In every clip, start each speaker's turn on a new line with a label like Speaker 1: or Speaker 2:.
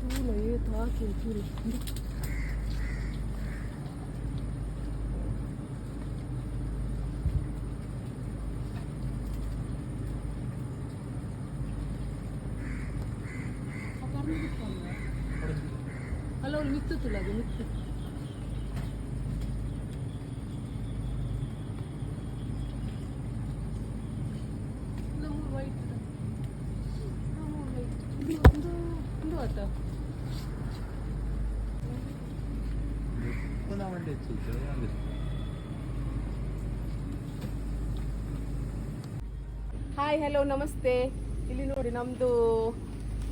Speaker 1: ತೂಲ ಏತು ಹಾಕಿ ತೂಲ ಅಲ್ಲ ಅವಳು ಮಿತ್ತು ತುಲ ಅದು ಮಿತ್ತು ಹಾಯ್ ಹಲೋ ನಮಸ್ತೆ. ಇಲ್ಲಿ ನೋಡಿ ನಮ್ಮದು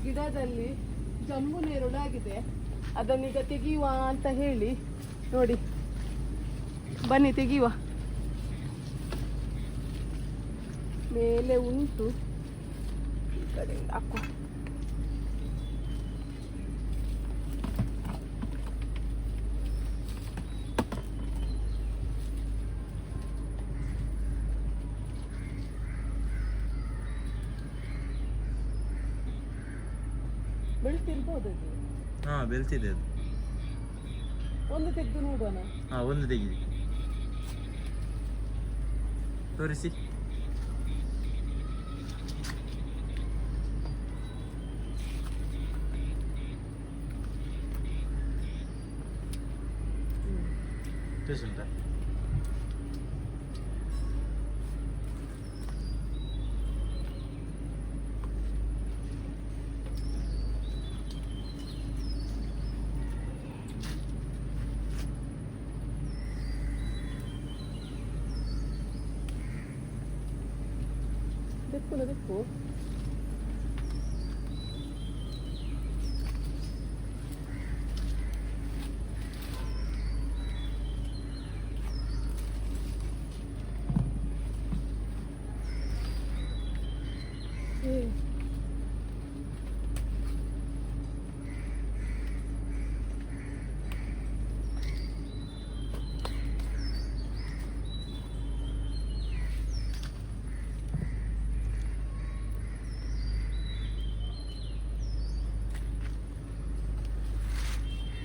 Speaker 1: ಗಿಡದಲ್ಲಿ ಜಂಬು ನೇರಳಾಗಿದೆ ಅದನ್ನೀಗ ತೆಗೆಯುವ ಅಂತ ಹೇಳಿ ನೋಡಿ. ಬನ್ನಿ, ತೆಗೆಯುವ. ಮೇಲೆ ಉಂಟು. ಈ ಕಡೆಯಿಂದ ಹಾಕುವ. ಬೆಳ್ತಿರ್ಬೋದು ಅದು
Speaker 2: ಹಾ ಬೆಲ್ತಿದೆ ಅದು.
Speaker 1: ಒಂದು ತೆಗೆದು ನೋಡೋಣ.
Speaker 2: ಹಾ ಒಂದು ತೆಗಿದೆ ತೋರಿಸಿ.
Speaker 1: 됐구나 됐고.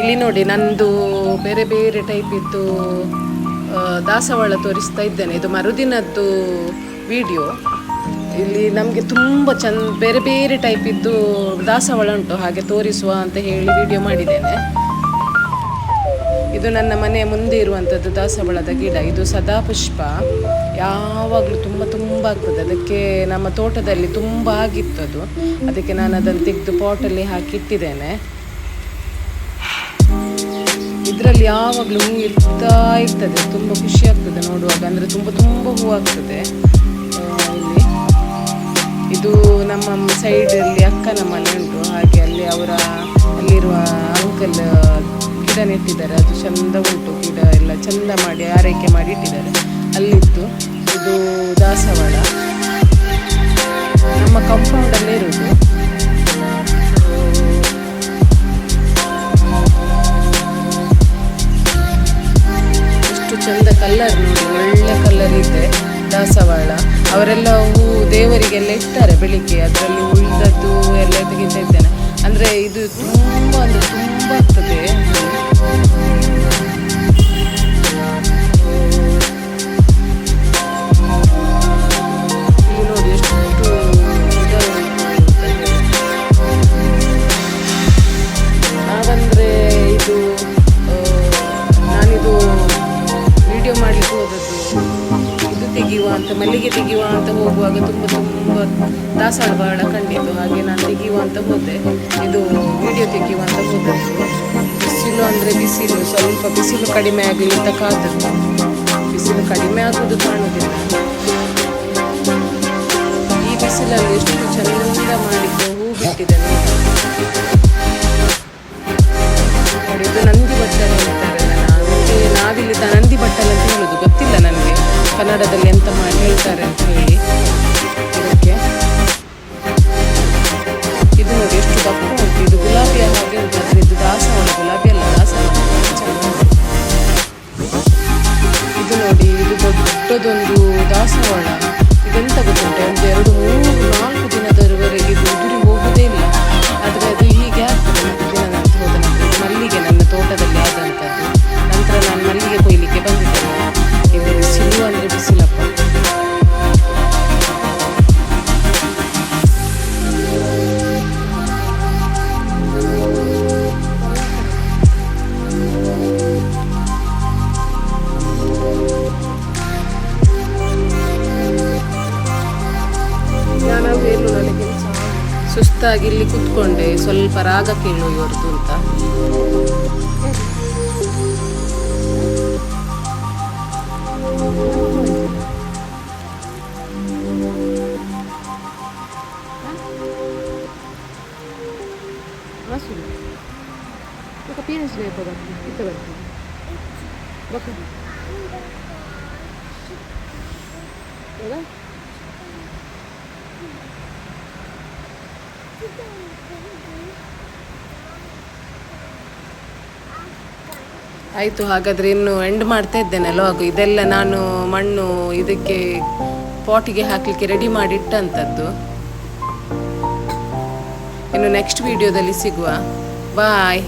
Speaker 2: ಇಲ್ಲಿ
Speaker 1: ನೋಡಿ, ನಂದು ಬೇರೆ ಬೇರೆ ಟೈಪ್ ಇದ್ದು ದಾಸವಾಳ ತೋರಿಸ್ತಾ ಇದ್ದೇನೆ. ಇದು ಮರುದಿನದ್ದು ವಿಡಿಯೋ ಇಲ್ಲಿ ನಮಗೆ ತುಂಬ ಚಂದ, ಬೇರೆ ಬೇರೆ ಟೈಪ್ ಇದ್ದು ದಾಸವಾಳ ಉಂಟು. ಹಾಗೆ ತೋರಿಸುವ ಅಂತ ಹೇಳಿ ವಿಡಿಯೋ ಮಾಡಿದ್ದೇನೆ. ಇದು ನನ್ನ ಮನೆಯ ಮುಂದೆ ಇರುವಂಥದ್ದು ದಾಸವಾಳದ ಗಿಡ. ಇದು ಸದಾ ಪುಷ್ಪ. ಯಾವಾಗಲೂ ತುಂಬ ತುಂಬ ಆಗ್ತದೆ. ಅದಕ್ಕೆ ನಮ್ಮ ತೋಟದಲ್ಲಿ ತುಂಬ ಆಗಿತ್ತು ಅದು. ಅದಕ್ಕೆ ನಾನು ಅದನ್ನು ತೆಗೆದು ಪಾಟಲ್ಲಿ ಹಾಕಿ ಇಟ್ಟಿದ್ದೇನೆ. ಇದರಲ್ಲಿ ಯಾವಾಗಲೂ ಹೂ ಇರ್ತಾ ಇರ್ತದೆ. ತುಂಬ ಖುಷಿ ಆಗ್ತದೆ ನೋಡುವಾಗ. ಅಂದರೆ ತುಂಬ ತುಂಬ ಹೂ ಆಗ್ತದೆ. ಇದು ನಮ್ಮ ಸೈಡಲ್ಲಿ ಅಕ್ಕನ ಮನೆ ಉಂಟು. ಹಾಗೆ ಅಲ್ಲಿ ಅವರ, ಅಲ್ಲಿರುವ ಅಂಕಲ್ ಗಿಡ ನೆಟ್ಟಿದ್ದಾರೆ. ಅದು ಚಂದ ಉಂಟು. ಗಿಡ ಎಲ್ಲ ಚಂದ ಮಾಡಿ, ಆರೈಕೆ ಮಾಡಿ ಇಟ್ಟಿದ್ದಾರೆ. ಅಲ್ಲಿತ್ತು. ಇದು ದಾಸವಾಳ. ನಮ್ಮ ಕಂಪೌಂಡಲ್ಲೇ ಇರೋದು. ಕಲ್ಲರ್ ನೋಡಿ ಒಳ್ಳೆ ಕಲ್ಲರ್ ಇದೆ, ದಾಸವಾಳ. ಅವರೆಲ್ಲ ಹೂ ದೇವರಿಗೆಲ್ಲ ಇಡ್ತಾರೆ ಬೆಳಿಗ್ಗೆ, ಅದರಲ್ಲಿ ಉಳಿದದ್ದು ಎಲ್ಲ ತೆಗಿತಾ ಇದ್ದೇನೆ ಅಂದರೆ ಇದು ತುಂಬ ಅಂದರೆ ತುಂಬ ಆಗ್ತದೆ. ಮಲ್ಲಿಗೆ ತೆಗೆಯುವ ಅಂತ ಹೋಗುವಾಗ ತುಂಬ ತುಂಬ ದಾಸವಾಳ ಕಂಡಿತ್ತು ಹಾಗೆ ನಾನು ತೆಗೆಯುವ ಅಂತ ಹೋದೆ ಇದು ವಿಡಿಯೋ ತೆಗೆಯುವ ಅಂತ ಹೋದದ್ದು ಬಿಸಿಲು ಅಂದರೆ ಬಿಸಿಲು, ಸ್ವಲ್ಪ ಬಿಸಿಲು ಕಡಿಮೆ ಆಗಲಿ ಅಂತ ಕಾದದ್ದು ಬಿಸಿಲು ಕಡಿಮೆ ಆಗೋದು ಕಾಣುವುದಿಲ್ಲ. ಈ ಬಿಸಿಲಲ್ಲಿ ಎಷ್ಟು ಚಂದ ಮಾಡಿದ್ದು, ಹೂ ಬಿಟ್ಟಿದೆ ನಂದಿ ಬಟ್ಟಲು ಅಂತಾರಲ್ಲ, ನಾವಿಲ್ಲಿ ನಂದಿ ಬಟ್ಟಲು ಅಂತ ಹೇಳುದು, ಗೊತ್ತಿಲ್ಲ ನನಗೆ. ಕನ್ನಡದಲ್ಲಿ ಎಂತ ಮಾಡಿ ಹೇಳ್ತಾರೆ ಅಂತ ಹೇಳಿ. ಇದಕ್ಕೆ. ಇದು ನೋಡಿ ಎಷ್ಟು ದಪ್ಪ ಉಂಟು. ಇದು ಗುಲಾಬಿಯ ಹಾಗೆ ಉಂಟು. ಆದರೆ ಇದು ದಾಸವಾಳ ಗುಲಾಬಿ ಅಲ್ಲ ದಾಸವಾಳ ಇದು ನೋಡಿ, ಇದು ದೊಡ್ಡದೊಂದು ದಾಸವಾಳ. ಇದೆಂತ ಗೊತ್ತುಂಟು? ಒಂದು, ಎರಡು ಸುಸ್ತಾಗಿ ಇಲ್ಲಿ ಕುತ್ಕೊಂಡೆ ಸ್ವಲ್ಪ ರಾಗ ಕೇಳು ಇವರದು ಅಂತ.
Speaker 3: ఒక
Speaker 1: ಆಯಿತು, ಹಾಗಾದರೆ ಇನ್ನು ಎಂಡ್ ಮಾಡ್ತಾ ಇದ್ದೇನೆ ಲಾಗು ಇದೆಲ್ಲ ನಾನು ಮಣ್ಣು ಇದಕ್ಕೆ ಪಾಟಿಗೆ ಹಾಕಲಿಕ್ಕೆ ರೆಡಿ ಮಾಡಿ ಇಟ್ಟಂಥದ್ದು ಇನ್ನು ನೆಕ್ಸ್ಟ್ ವಿಡಿಯೋದಲ್ಲಿ ಸಿಗುವ. ಬಾಯ್